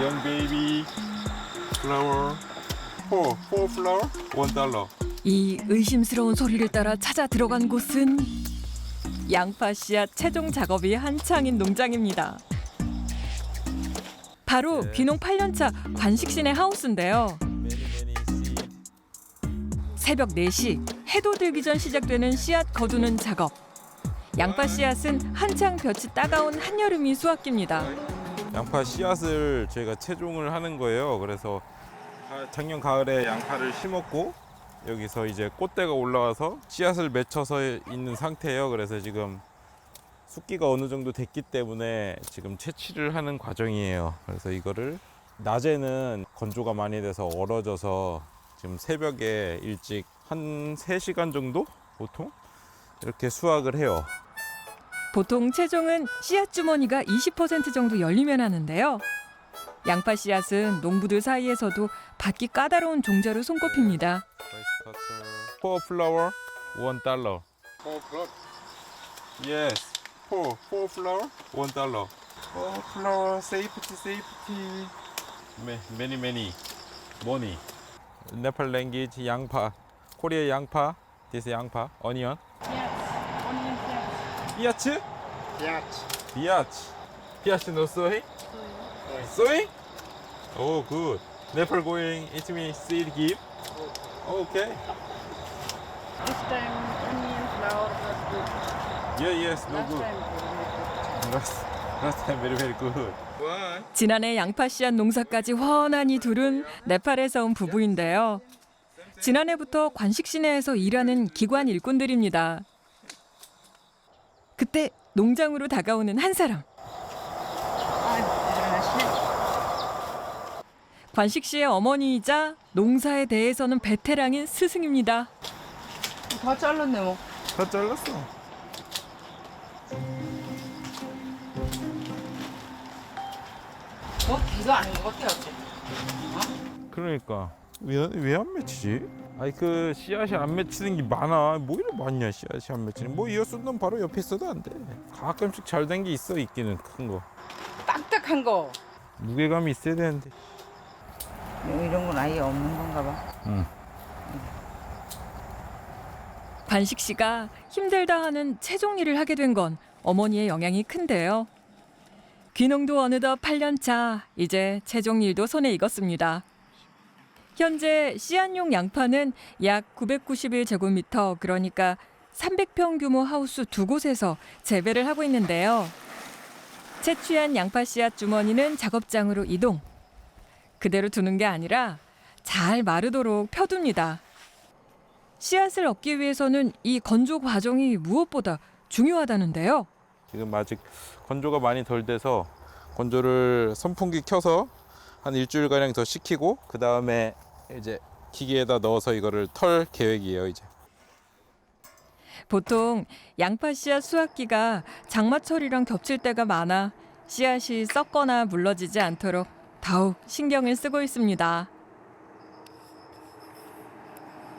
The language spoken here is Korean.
young baby flower four four flower one dollar. 이 의심스러운 소리를 따라 찾아 들어간 곳은 양파 씨앗 채종 작업이 한창인 농장입니다. 바로 네. 귀농 8년차 관식 씨네 하우스인데요. 새벽 4시 해도 들기 전 시작되는 씨앗 거두는 작업. 양파 씨앗은 한창 볕이 따가운 한여름이 수확기입니다. 양파 씨앗을 저희가 채종을 하는 거예요. 그래서 가- 작년 가을에 양파를 심었고 여기서 이제 꽃대가 올라와서 씨앗을 맺혀서 있는 상태예요. 그래서 지금 숫기가 어느 정도 됐기 때문에 지금 채취를 하는 과정이에요. 그래서 이거를 낮에는 건조가 많이 돼서 얼어져서 지금 새벽에 일찍 한 3시간 정도 보통 이렇게 수확을 해요. 보통 채종은 씨앗 주머니가 20% 정도 열리면 하는데요. 양파 씨앗은 농부들 사이에서도 받기 까다로운 종자로 손꼽힙니다. Four flower, one dollar. Four flower. Yes. Four, four flower, one dollar. Four flower, safety, safety. Ma- Many, many money. Nepal language 양파. Korea 양파. This 양파. Onion. 비아츠? Piać. 비아츠. 비아츠 no soy? Soy? Oh, good. Nepal going. It means seed give. Okay. This time onion flour was good. Yeah, yes, no Last good. time very good. Last, last time very very good. 지난해 양파 씨앗 농사까지 이 둘은 네팔에서 온 부부인데요. 지난해부터 관식 시내에서 일하는 기관 일꾼들입니다. 그때 농장으로 다가오는 한 사람. 관식 씨의 어머니이자 농사에 대해서는 베테랑인 스승입니다. 다 잘랐네 뭐. 다 잘랐어. 뭐 비도 아닌 것 같아 어째. 그러니까 왜왜 안 맺히지? 아니 그 씨앗이 안 맺히는 게 많아. 뭐 이렇게 많냐 씨앗이 안 맺히는. 뭐 이어 쏜 바로 옆에 있어도 안 돼. 가끔씩 잘 된 게 있어 있기는 큰 거. 딱딱한 거. 무게감이 있어야 되는데. 이런 건 아예 없는 건가 봐. 응. 관식 씨가 힘들다 하는 채종 일을 하게 된 건 어머니의 영향이 큰데요. 귀농도 어느덧 8년 차, 이제 채종 일도 손에 익었습니다. 현재 씨앗용 양파는 약 991제곱미터, 그러니까 300평 규모 하우스 두 곳에서 재배를 하고 있는데요. 채취한 양파 씨앗 주머니는 작업장으로 이동. 그대로 두는 게 아니라 잘 마르도록 펴둡니다. 씨앗을 얻기 위해서는 이 건조 과정이 무엇보다 중요하다는데요. 지금 아직 건조가 많이 덜 돼서 건조를 선풍기 켜서 한 일주일 가량 더 식히고 그 다음에 이제 기계에다 넣어서 이거를 털 계획이에요 이제. 보통 양파 씨앗 수확기가 장마철이랑 겹칠 때가 많아 씨앗이 썩거나 물러지지 않도록 더욱 신경을 쓰고 있습니다.